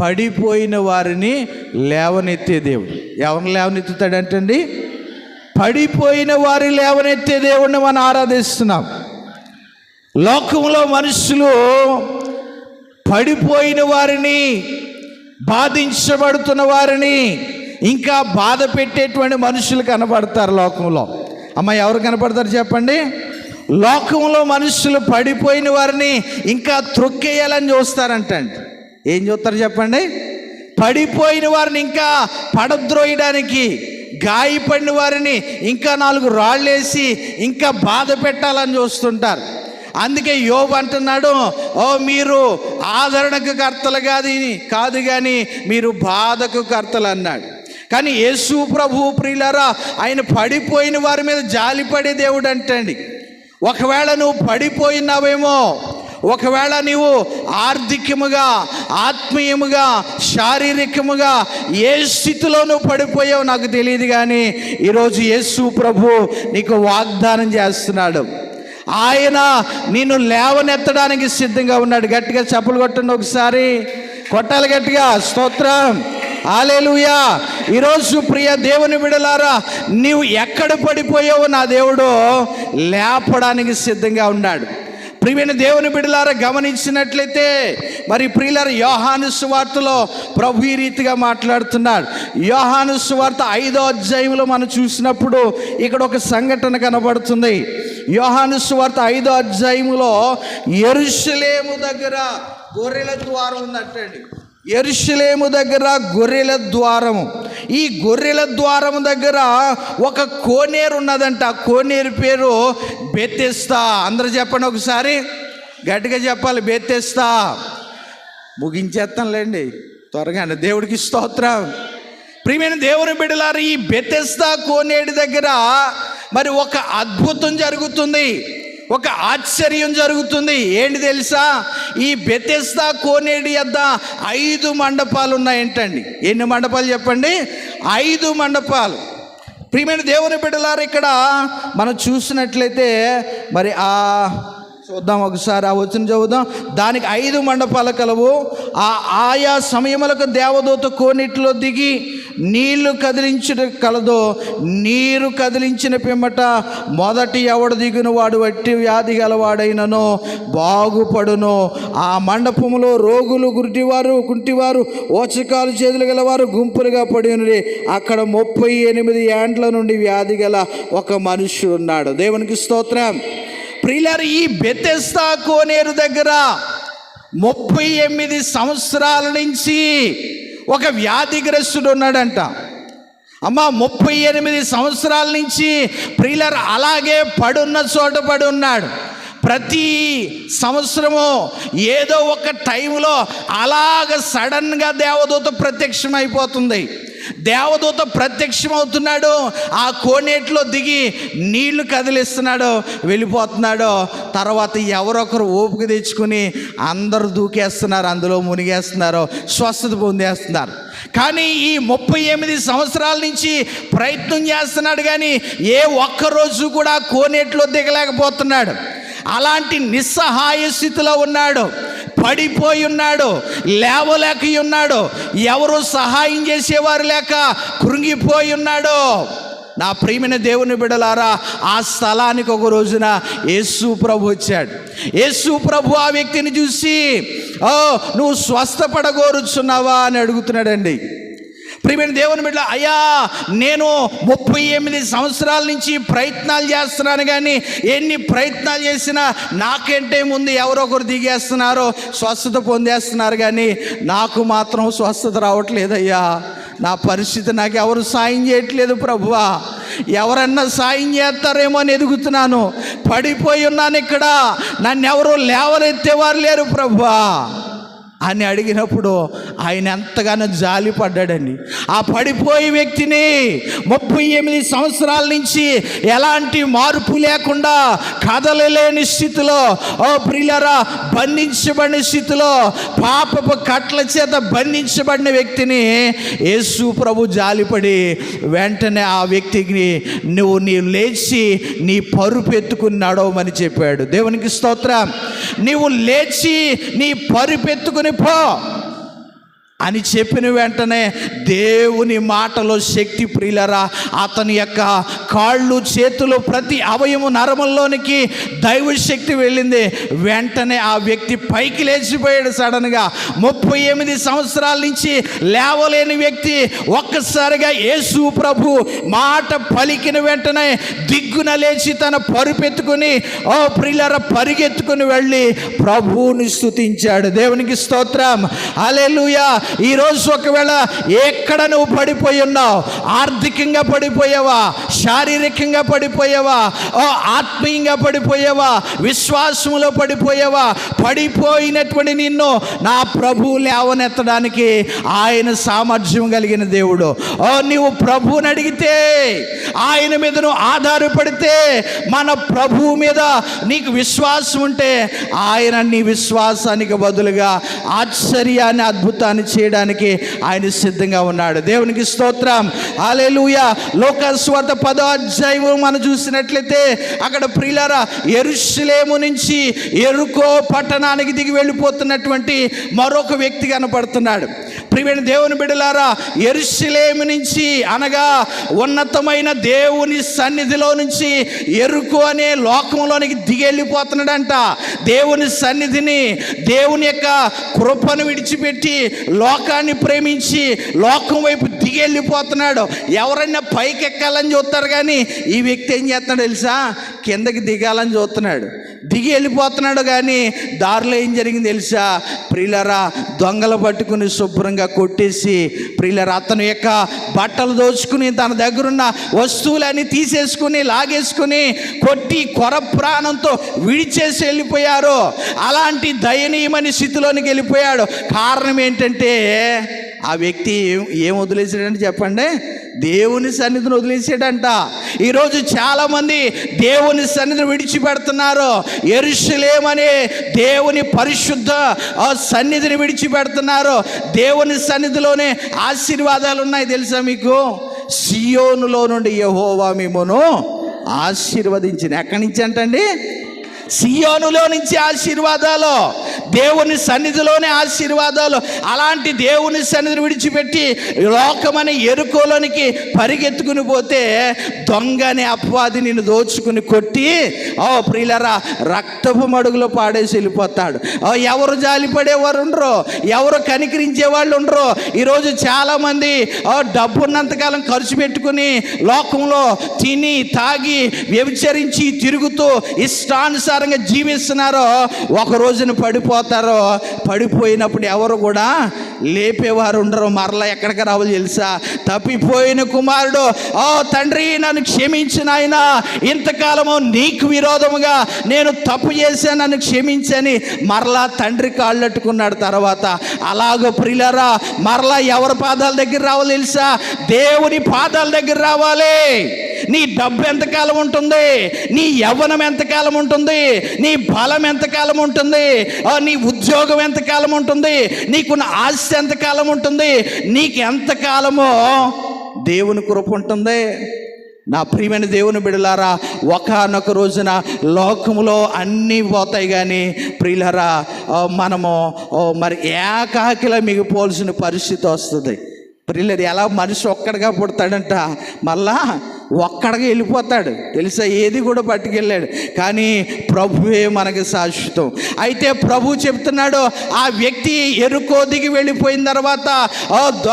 పడిపోయిన వారిని లేవనెత్తే దేవుడు. ఎవరిని లేవనెత్తుతాడంటండి? పడిపోయిన వారి లేవనెత్తే దేవుడిని మనం ఆరాధిస్తున్నాం. లోకంలో మనుషులు పడిపోయిన వారిని బాధించబడుతున్న వారిని ఇంకా బాధ పెట్టేటువంటి మనుషులు కనబడతారు లోకంలో. అమ్మ ఎవరు కనపడతారు చెప్పండి? లోకంలో మనుషులు పడిపోయిన వారిని ఇంకా త్రొక్కేయాలని చూస్తారంటండి. ఏం చూస్తారు చెప్పండి? పడిపోయిన వారిని ఇంకా పడద్రోయడానికి గాయపడిన వారిని ఇంకా నాలుగు రాళ్ళేసి ఇంకా బాధ పెట్టాలని చూస్తుంటారు. అందుకే యోబు అంటున్నాడు ఓ మీరు ఆదరణకు కర్తలు కాదు కాదు కానీ మీరు బాధకు కర్తలు అన్నాడు. కానీ యేసు ప్రభు ప్రియులరా ఆయన పడిపోయిన వారి మీద జాలిపడే దేవుడు అంటండి. ఒకవేళ నువ్వు పడిపోయినావేమో ఒకవేళ నీవు ఆర్థికముగా ఆత్మీయముగా శారీరకముగా ఏ స్థితిలో నువ్వు పడిపోయావు నాకు తెలియదు కానీ ఈరోజు యేసు ప్రభు నీకు వాగ్దానం చేస్తున్నాడు. ఆయన నిన్ను లేవనెత్తడానికి సిద్ధంగా ఉన్నాడు. గట్టిగా చెప్పులు కొట్టండి ఒకసారి. కొట్టాలి గట్టిగా. స్తోత్రం. ఆలేలుయా ఈరోజు ప్రియ దేవుని విడలారా నీవు ఎక్కడ పడిపోయావో నా దేవుడు లేపడానికి సిద్ధంగా ఉన్నాడు. ప్రియమైన దేవుని బిడలారా గమనించినట్లయితే మరి ప్రియులార యోహాను సువార్తలో ప్రభు ఈ రీతిగా మాట్లాడుతున్నాడు. యోహాను సువార్త ఐదో అధ్యాయంలో మనం చూసినప్పుడు ఇక్కడ ఒక సంఘటన కనబడుతుంది. యోహాను సువార్త ఐదో అధ్యాయములో ఎరుషలేము దగ్గర గొర్రెల ద్వారం ఉందంటండి. ఎరుషులేము దగ్గర గొర్రెల ద్వారము. ఈ గొర్రెల ద్వారము దగ్గర ఒక కోనేరు ఉన్నదంట. కోనేరు పేరు బెత్తెస్తా అందరు చెప్పండి ఒకసారి. గట్టిగా చెప్పాలి. బెత్తెస్తా ముగించేస్తానులేండి త్వరగానే దేవుడికి స్తోత్రం. ప్రియమైన దేవుని బిడలారు ఈ బెత్తెస్తా కోనేటి దగ్గర మరి ఒక అద్భుతం జరుగుతుంది. ఒక ఆశ్చర్యం జరుగుతుంది. ఏంటి తెలుసా? ఈ బెతెస్తా కోనేడి వద్ద ఐదు మండపాలు ఉన్నాయంటండి. ఎన్ని మండపాలు చెప్పండి? ఐదు మండపాలు. ప్రియమైన దేవుని బిడ్డలారు ఇక్కడ మనం చూసినట్లయితే మరి ఆ చూద్దాం ఒకసారి ఆ వచ్చిన చదువుదాం. దానికి ఐదు మండపాలు కలవు. ఆ ఆయా సమయములకు దేవదూత కోనిట్లో దిగి నీళ్ళు కదిలించిన కలదో నీరు కదిలించిన పిమ్మట మొదటి ఎవడు దిగిన వాడు వట్టి వ్యాధి గలవాడైనను బాగుపడును. ఆ మండపములో రోగులు గురిటివారు కుంటివారు ఓచకాలు చేతులు గలవారు గుంపులుగా పడి ఉన్నది అక్కడ ముప్పై ఎనిమిది ఏండ్ల నుండి వ్యాధి గల ఒక మనుష్యుడు ఉన్నాడు. దేవునికి స్తోత్రం. ప్రియులారు ఈ బెతెస్తా కోనేరు దగ్గర ముప్పై ఎనిమిది సంవత్సరాల నుంచి ఒక వ్యాధిగ్రస్తుడు ఉన్నాడంట. అమ్మ ముప్పై ఎనిమిది సంవత్సరాల నుంచి ప్రియులర్ అలాగే పడున్న చోట పడి ఉన్నాడు. ప్రతి సంవత్సరము ఏదో ఒక టైంలో అలాగ సడన్గా దేవదూత ప్రత్యక్షమైపోతుంది. దేవదూత ప్రత్యక్షమవుతున్నాడు. ఆ కోనేటిలో దిగి నీళ్ళు కదిలిస్తున్నాడు. వెళ్ళిపోతున్నాడు. తర్వాత ఎవరొకరు ఓపిక తెచ్చుకుని అందరూ దూకేస్తున్నారు. అందులో మునిగేస్తున్నారు. స్వస్థత పొందేస్తున్నారు. కానీ ఈ ముప్పై ఎనిమిది సంవత్సరాల నుంచి ప్రయత్నం చేస్తున్నాడు కానీ ఏ ఒక్కరోజు కూడా కోనేటిలో దిగలేకపోతున్నాడు. అలాంటి నిస్సహాయ స్థితిలో ఉన్నాడు. పడిపోయి ఉన్నాడు లేవలేక ఉన్నాడు ఎవరు సహాయం చేసేవారు లేక కృంగిపోయి ఉన్నాడు నా ప్రియమైన దేవుని బిడలారా ఆ స్థలానికి ఒక రోజున యేసు ప్రభు వచ్చాడు. యేసు ప్రభు ఆ వ్యక్తిని చూసి ఓ నువ్వు స్వస్థపడగోరుచున్నావా? అని అడుగుతున్నాడండి. ప్రియమైన దేవుని బిడ్డ అయ్యా నేను ముప్పై ఎనిమిది సంవత్సరాల నుంచి ప్రయత్నాలు చేస్తున్నాను కానీ ఎన్ని ప్రయత్నాలు చేసినా నాకంటే ముందు ఎవరో ఒకరు దిగేస్తున్నారో స్వస్థత పొందేస్తున్నారు కానీ నాకు మాత్రం స్వస్థత రావట్లేదయ్యా. నా పరిస్థితి నాకు ఎవరు సాయం చేయట్లేదు ప్రభువా. ఎవరన్నా సాయం చేస్తారేమో అని ఎదుగుతున్నాను. పడిపోయి ఉన్నాను ఇక్కడ. నన్ను ఎవరు లేవనెత్తేవారు లేరు ప్రభువా. అని అడిగినప్పుడు ఆయన ఎంతగానో జాలి పడ్డాడండి ఆ పడిపోయే వ్యక్తిని ముప్పై ఎనిమిది సంవత్సరాల నుంచి ఎలాంటి మార్పు లేకుండా కదలలేని స్థితిలో ఓ ప్రియులరా బంధించబడిన స్థితిలో పాపపు కట్ల చేత బంధించబడిన వ్యక్తిని యేసు ప్రభు జాలిపడి వెంటనే ఆ వ్యక్తికి నువ్వు నీ లేచి నీ పరుపు ఎత్తుకుని నడవమని చెప్పాడు. దేవునికి స్తోత్రం. నీవు లేచి నీ పరుపు เ అని చెప్పిన వెంటనే దేవుని మాటలో శక్తి ప్రియులరా అతని యొక్క కాళ్ళు చేతులు ప్రతి అవయము నరముల్లోనికి దైవ శక్తి వెళ్ళింది. వెంటనే ఆ వ్యక్తి పైకి లేచిపోయాడు సడన్గా ముప్పై ఎనిమిది సంవత్సరాల నుంచి లేవలేని వ్యక్తి ఒక్కసారిగా యేసు ప్రభు మాట పలికిన వెంటనే దిగ్గున లేచి తన పరుపెత్తుకుని ఓ ప్రియులర పరిగెత్తుకుని వెళ్ళి ప్రభువుని స్తుతించాడు. దేవునికి స్తోత్రం. అలెలుయా ఈరోజు ఒకవేళ ఎక్కడ నువ్వు పడిపోయి ఉన్నావు? ఆర్థికంగా పడిపోయావా? శారీరకంగా పడిపోయావా? ఓ ఆత్మీయంగా పడిపోయావా? విశ్వాసములో పడిపోయావా? పడిపోయినటువంటి నిన్ను నా ప్రభు లేవనెత్తడానికి ఆయన సామర్థ్యం కలిగిన దేవుడు. ఓ నీవు ప్రభుని అడిగితే ఆయన మీద నువ్వు ఆధారపడితే మన ప్రభువు మీద నీకు విశ్వాసం ఉంటే ఆయన నీ విశ్వాసానికి బదులుగా ఆశ్చర్యాన్ని అద్భుతాన్ని చేయడానికి ఆయన సిద్ధంగా ఉన్నాడు. దేవునికి స్తోత్రం. ఆలేలుయ లోకస్వత పదో అధ్యాయం మనం చూసినట్లయితే అక్కడ ప్రియులారా ఎరుషులేము నుంచి ఎరుకో పట్టణానికి దిగి వెళ్ళిపోతున్నటువంటి మరొక వ్యక్తి కనపడుతున్నాడు. ప్రియమైన దేవుని బిడలారా ఎరుషులేము నుంచి అనగా ఉన్నతమైన దేవుని సన్నిధిలో నుంచి ఎరుకు అనే లోకంలోనికి దిగెళ్ళిపోతున్నాడంట. దేవుని సన్నిధిని దేవుని యొక్క కృపను విడిచిపెట్టి లోకాన్ని ప్రేమించి లోకం వైపు దిగెళ్ళిపోతున్నాడు. ఎవరైనా పైకి ఎక్కాలని చూస్తారు కానీ ఈ వ్యక్తి ఏం చేస్తున్నాడు తెలుసా? కిందకి దిగాలని చూస్తున్నాడు. దిగి వెళ్ళిపోతున్నాడు కానీ దారిలో ఏం జరిగింది తెలుసా? ప్రిలరా దొంగలు పట్టుకుని శుభ్రంగా కొట్టేసి ప్రిలరా అతను యొక్క బట్టలు దోచుకుని తన దగ్గరున్న వస్తువులన్నీ తీసేసుకుని లాగేసుకుని కొట్టి కొర ప్రాణంతో విడిచేసి వెళ్ళిపోయారు. అలాంటి దయనీయమైన స్థితిలోనికి వెళ్ళిపోయాడు. కారణం ఏంటంటే ఆ వ్యక్తి ఏం ఏం వదిలేసాడంటే చెప్పండి? దేవుని సన్నిధిని వదిలేసాడంట ఈరోజు చాలామంది దేవుని సన్నిధిని విడిచిపెడుతున్నారు. ఎరుషులేమనే దేవుని పరిశుద్ధ ఆ సన్నిధిని విడిచిపెడుతున్నారు. దేవుని సన్నిధిలోనే ఆశీర్వాదాలు ఉన్నాయి తెలుసా మీకు? సియోనులో నుండి యహోవా మిమ్మను ఆశీర్వదించిన. ఎక్కడి నుంచి అంటండి? సియోనులో నుంచి ఆశీర్వాదాలు. దేవుని సన్నిధిలోనే ఆశీర్వాదాలు. అలాంటి దేవుని సన్నిధిని విడిచిపెట్టి లోకమని ఎరుకోలోనికి పరిగెత్తుకుని పోతే దొంగని అపవాది నిన్ను దోచుకుని కొట్టి ఓ ప్రియులరా రక్తపు మడుగులో పాడేసి వెళ్ళిపోతాడు. ఓ ఎవరు జాలిపడేవారు ఉండరు. ఎవరు కనికరించే వాళ్ళు ఉండరు. ఈరోజు చాలామంది ఓ డబ్బున్నంతకాలం ఖర్చు పెట్టుకుని లోకంలో తిని తాగి వ్యభిచరించి తిరుగుతూ ఇష్టానుసారంగా జీవిస్తున్నారో ఒక రోజున పడిపోతారో పడిపోయినప్పుడు ఎవరు కూడా లేపేవారు ఉండరు. మరలా ఎక్కడికి రావాలి తెలుసా? తప్పిపోయిన కుమారుడు ఓ తండ్రి నన్ను క్షమించిన ఆయన ఇంతకాలము నీకు విరోధముగా నేను తప్పు చేశాను నన్ను క్షమించని. మరలా తండ్రి కాళ్ళట్టుకున్నాడు తర్వాత. అలాగ ప్రిలరా మరలా ఎవరి పాదాల దగ్గర రావాలి తెలుసా? దేవుని పాదాల దగ్గర రావాలి. నీ డబ్బు ఎంతకాలం ఉంటుంది? నీ యవ్వనం ఎంతకాలం ఉంటుంది? నీ బలం ఎంతకాలం ఉంటుంది? నీ ఉద్యోగం ఎంతకాలం ఉంటుంది? నీకున్న ఆస్తి ఎంతకాలం ఉంటుంది? నీకు ఎంతకాలమో దేవుని కృప ఉంటుంది. నా ప్రియమైన దేవుని బిడలారా ఒకనొక రోజున లోకములో అన్నీ పోతాయి కానీ ప్రియులరా మనము మరి ఏకాకిలా మిగిపోవాల్సిన పరిస్థితి వస్తుంది. ప్రియులరు ఎలా మనిషి ఒక్కడిగా పుడతాడంట మళ్ళా ఒక్కడికి వెళ్ళిపోతాడు. తెలుసా? ఏది కూడా పట్టుకెళ్ళాడు కానీ ప్రభువే మనకి శాశ్వతం. అయితే ప్రభు చెప్తున్నాడు ఆ వ్యక్తి ఎరుకో దిగి వెళ్ళిపోయిన తర్వాత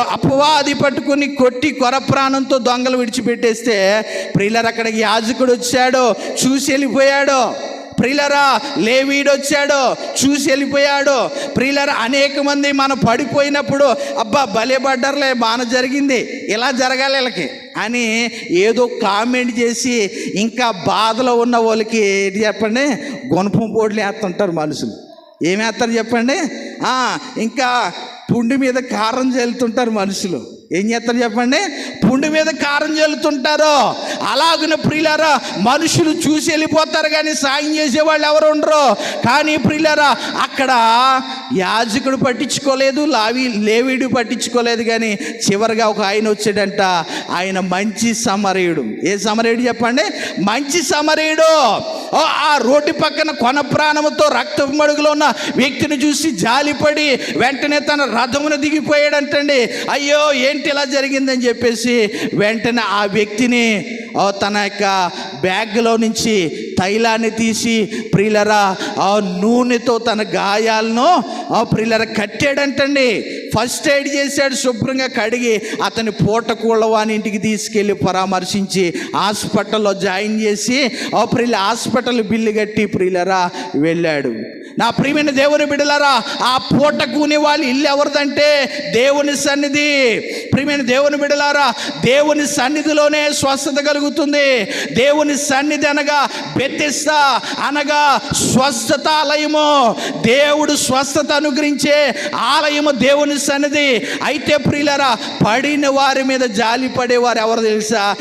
అపవాది పట్టుకుని కొట్టి కొర ప్రాణంతో దొంగలు విడిచిపెట్టేస్తే ప్రియులరు అక్కడికి యాజకుడు వచ్చాడు చూసి వెళ్ళిపోయాడు. ప్రిలరా లేవీడు వచ్చాడు చూసి వెళ్ళిపోయాడు. ప్రిలర్ అనేక మంది మనం పడిపోయినప్పుడు అబ్బా భలే పడ్డారులే బాగా జరిగింది. ఇలా జరగాలి వీళ్ళకి. అని ఏదో కామెంట్ చేసి ఇంకా బాధలో ఉన్న వాళ్ళకి ఏంటి చెప్పండి? గుణపం పోడ్లు వేస్తుంటారు మనుషులు. ఏమేస్తారు చెప్పండి? ఇంకా పుండి మీద కారం చల్లుతుంటారు మనుషులు. ఏం చేస్తారు చెప్పండి? పుండు మీద కారం చల్లుతుంటారో అలాగిన ప్రియులారా మనుషులు చూసి వెళ్ళిపోతారు కానీ సాయం చేసేవాళ్ళు ఎవరు ఉండరు. కానీ ప్రియులారా అక్కడ యాజకుడు పట్టించుకోలేదు లావి లేవీడు పట్టించుకోలేదు కానీ చివరిగా ఒక ఆయన వచ్చాడంట. ఆయన మంచి సమరయుడు. ఏ సమరయుడు చెప్పండి? మంచి సమరయుడు. ఆ రోడ్డు పక్కన కొన ప్రాణముతో రక్త మడుగులో ఉన్న వ్యక్తిని చూసి జాలిపడి వెంటనే తన రథమును దిగిపోయాడంటండి. అయ్యో ఏంటి ఇలా జరిగిందని చెప్పేసి వెంటనే ఆ వ్యక్తిని ఓ, తన యొక్క బ్యాగ్లో నుంచి తైలాన్ని తీసి ప్రిలరా ఆ నూనెతో తన గాయాలను ఆ ప్రిలర కట్టాడంటండి. ఫస్ట్ ఎయిడ్ చేశాడు శుభ్రంగా కడిగి అతని పూట పూటకూళ్ళవాని ఇంటికి తీసుకెళ్ళి పరామర్శించి హాస్పిటల్లో జాయిన్ చేసి ఆ ప్రియుల హాస్పిటల్ బిల్లు కట్టి ప్రియులరా వెళ్ళాడు. నా ప్రియమైన దేవుని బిడ్డలారా ఆ పూట కూని వాళ్ళు ఇల్లు ఎవరిదంటే దేవుని సన్నిధి. ప్రియమైన దేవుని బిడ్డలారా దేవుని సన్నిధిలోనే స్వస్థత కలుగుతుంది. దేవుని సన్నిధి అనగా బెత్తిస్తా అనగా స్వస్థత ఆలయము. దేవుడు స్వస్థత అనుగ్రహించే ఆలయము దేవుని సన్నిధి. అయితే ప్రియులరా పడిన వారి మీద జాలి పడేవారు ఎవరు తెలుసా?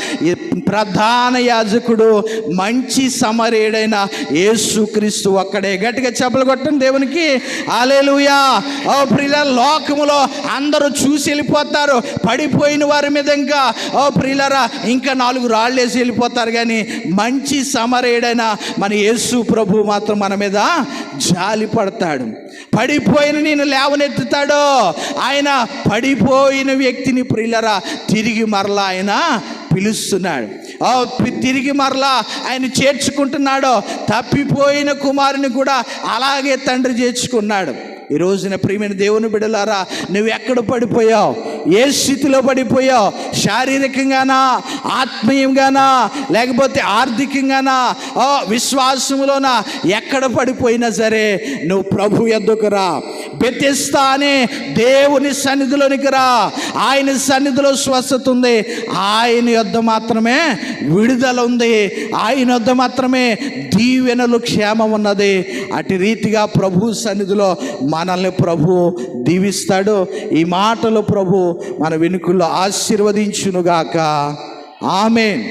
ప్రధాన యాజకుడు మంచి సమరేడైన యేసుక్రీస్తు ఒక్కడే. గట్టిగా చెప్పలు కొట్టండి దేవునికి. ఆలేలుయా ఓ ప్రియుల లోకములో అందరూ చూసి వెళ్ళిపోతారు. పడిపోయిన వారి మీద ఇంకా. ఓ ప్రియులరా ఇంకా నాలుగు రాళ్ళు వేసి వెళ్ళిపోతారు కానీ మంచి సమరేడైన మన యేసు ప్రభు మాత్రం మన మీద జాలి పడతాడు. పడిపోయిన నేను లేవనెత్తుతాడు. ఆయన పడిపోయిన వ్యక్తిని ప్రియులరా తిరిగి మరలా ఆయన పిలుస్తున్నాడు. పి- తిరిగి మరలా ఆయన చేర్చుకుంటున్నాడో తప్పిపోయిన కుమారుని కూడా అలాగే తండ్రి చేర్చుకున్నాడు. ఈ రోజున ప్రియమైన దేవుని బిడలారా నువ్వు ఎక్కడ పడిపోయావు? ఏ స్థితిలో పడిపోయావు? శారీరకంగానా? ఆత్మీయంగానా? లేకపోతే ఆర్థికంగానా? ఓ విశ్వాసములోనా? ఎక్కడ పడిపోయినా సరే నువ్వు ప్రభు ఎందుకు రా. బెతెస్తా అనే దేవుని సన్నిధిలోనికి రా. ఆయన సన్నిధిలో స్వస్థత ఉంది. ఆయన యొద్ మాత్రమే విడుదల ఉంది. ఆయన వద్ద మాత్రమే దీవెనలు క్షేమం ఉన్నది. అటు రీతిగా ప్రభు సన్నిధిలో మనల్ని ప్రభు దీవిస్తాడు. ఈ మాటలు ప్రభు మన వెనుకల్లో ఆశీర్వదించునుగాక. ఆమెన్.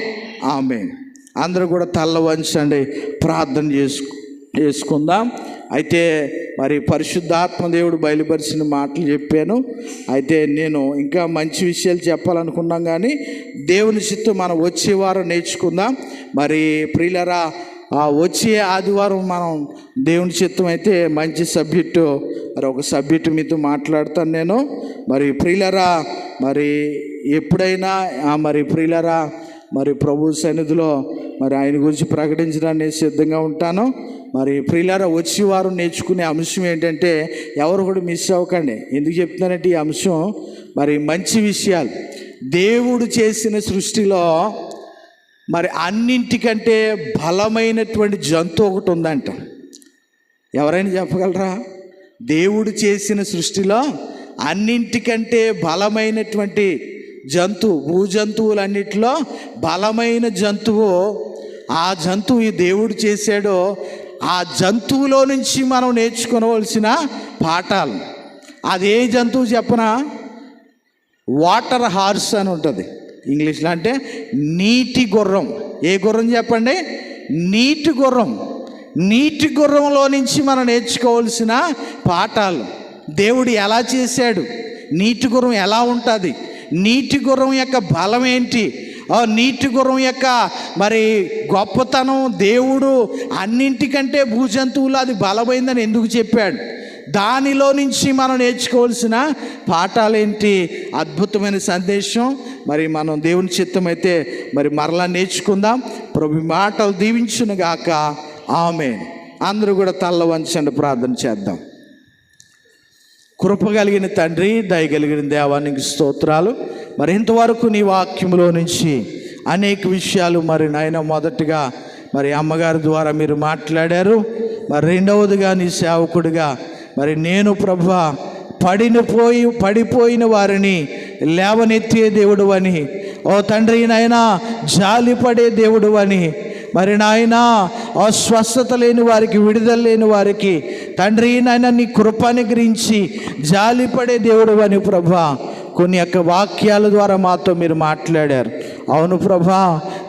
ఆమెన్. అందరూ కూడా తల్ల వంచండి. ప్రార్థన చేసుకు వేసుకుందాం. అయితే మరి పరిశుద్ధాత్మ దేవుడు బయలుపరిచిన మాటలు చెప్పాను. అయితే నేను ఇంకా మంచి విషయాలు చెప్పాలనుకున్నాం కానీ దేవుని చిత్తం మనం వచ్చే వారం నేర్చుకుందాం. మరి ప్రియులరా ఆ వచ్చే ఆదివారం మనం దేవుని చిత్తం అయితే మంచి సబ్జెక్టు మరి ఒక సబ్జెక్టు మీతో మాట్లాడతాను నేను. మరి ప్రియులరా మరి ఎప్పుడైనా మరి ప్రియులరా మరి ప్రభు సన్నిధిలో మరి ఆయన గురించి ప్రకటించడానికి సిద్ధంగా ఉంటాను. మరి ప్రియులారా వచ్చి వారు నేర్చుకునే అంశం ఏంటంటే ఎవరు కూడా మిస్ అవ్వకండి. ఎందుకు చెప్తున్నానంటే ఈ అంశం మరి మంచి విషయాలు. దేవుడు చేసిన సృష్టిలో మరి అన్నింటికంటే బలమైనటువంటి జంతువు ఒకటి ఉందంట. ఎవరైనా చెప్పగలరా? దేవుడు చేసిన సృష్టిలో అన్నింటికంటే బలమైనటువంటి జంతువు భూజంతువులన్నిటిలో బలమైన జంతువు ఆ జంతువు ఈ దేవుడు చేశాడో ఆ జంతువులో నుంచి మనం నేర్చుకోవలసిన పాఠాలు. అదే జంతువు చెప్పన? వాటర్ హార్స్ అని ఉంటుంది. ఇంగ్లీష్లో అంటే నీటి గుర్రం. ఏ గుర్రం చెప్పండి? నీటి గుర్రం. నీటి గుర్రంలో నుంచి మనం నేర్చుకోవాల్సిన పాఠాలు. దేవుడు ఎలా చేశాడు? నీటి గుర్రం ఎలా ఉంటుంది? నీటి గుర్రం యొక్క బలం ఏంటి? నీటి గుర్రం యొక్క మరి గొప్పతనం దేవుడు అన్నింటికంటే భూజంతువులు అది బలమైందని ఎందుకు చెప్పాడు? దానిలో నుంచి మనం నేర్చుకోవాల్సిన పాఠాలేంటి? అద్భుతమైన సందేశం. మరి మనం దేవుని చిత్తం అయితే మరి మరలా నేర్చుకుందాం. ప్రభు మాటలు దీవించును గాక. ఆమె అందరూ కూడా తల్ల వంచండి ప్రార్థన చేద్దాం. కృప కలిగిన తండ్రి దయగలిగిన దేవానికి స్తోత్రాలు. మరి ఇంతవరకు నీ వాక్యంలో నుంచి అనేక విషయాలు మరి నాయన మొదటిగా మరి అమ్మగారి ద్వారా మీరు మాట్లాడారు. మరి రెండవదిగా నీ సేవకుడిగా మరి నేను ప్రభు పడిన పోయి పడిపోయిన వారిని లేవనెత్తే దేవుడు అని. ఓ తండ్రి నాయనా జాలిపడే దేవుడు అని. మరి నాయన అస్వస్థత లేని వారికి విడుదల లేని వారికి తండ్రి నాయన నీ కృపని గురించి జాలిపడే దేవుడు అని ప్రభా. కొన్ని యొక్క వాక్యాల ద్వారా మాతో మీరు మాట్లాడారు. అవును ప్రభా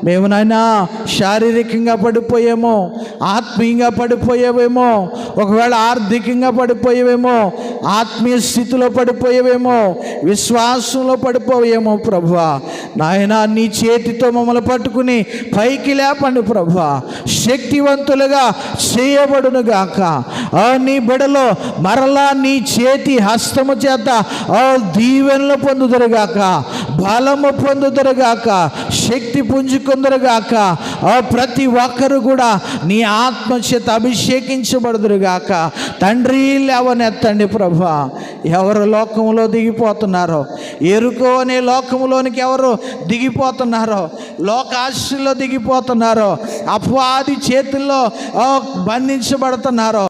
మేము నాయనా శారీరకంగా పడిపోయామో ఆత్మీయంగా పడిపోయావేమో ఒకవేళ ఆర్థికంగా పడిపోయావేమో ఆత్మీయ స్థితిలో పడిపోయేవేమో విశ్వాసంలో పడిపోయేమో ప్రభా. నాయన నీ చేతితో మమ్మల్ని పట్టుకుని పైకి లేపండి ప్రభా. శక్తివంతులుగా చేయబడును గాక. ఆ నీ బిడలో మరలా నీ చేతి హస్తము చేత ఆ దీవెనలు పొందుదరుగాక బలము పొందుదరుగాక శక్తి పుంజుకుందరుగాక గాక ప్రతి ఒక్కరు కూడా నీ ఆత్మ చేత అభిషేకించబడుదురుగాక. తండ్రి లేవనెత్తండి ప్రభా. ఎవరు లోకంలో దిగిపోతున్నారో ఎరుకో అనే లోకంలోనికి ఎవరు దిగిపోతున్నారో లోకాశలో దిగిపోతున్నారో అపవాది చేతుల్లో బంధించబడుతున్నారో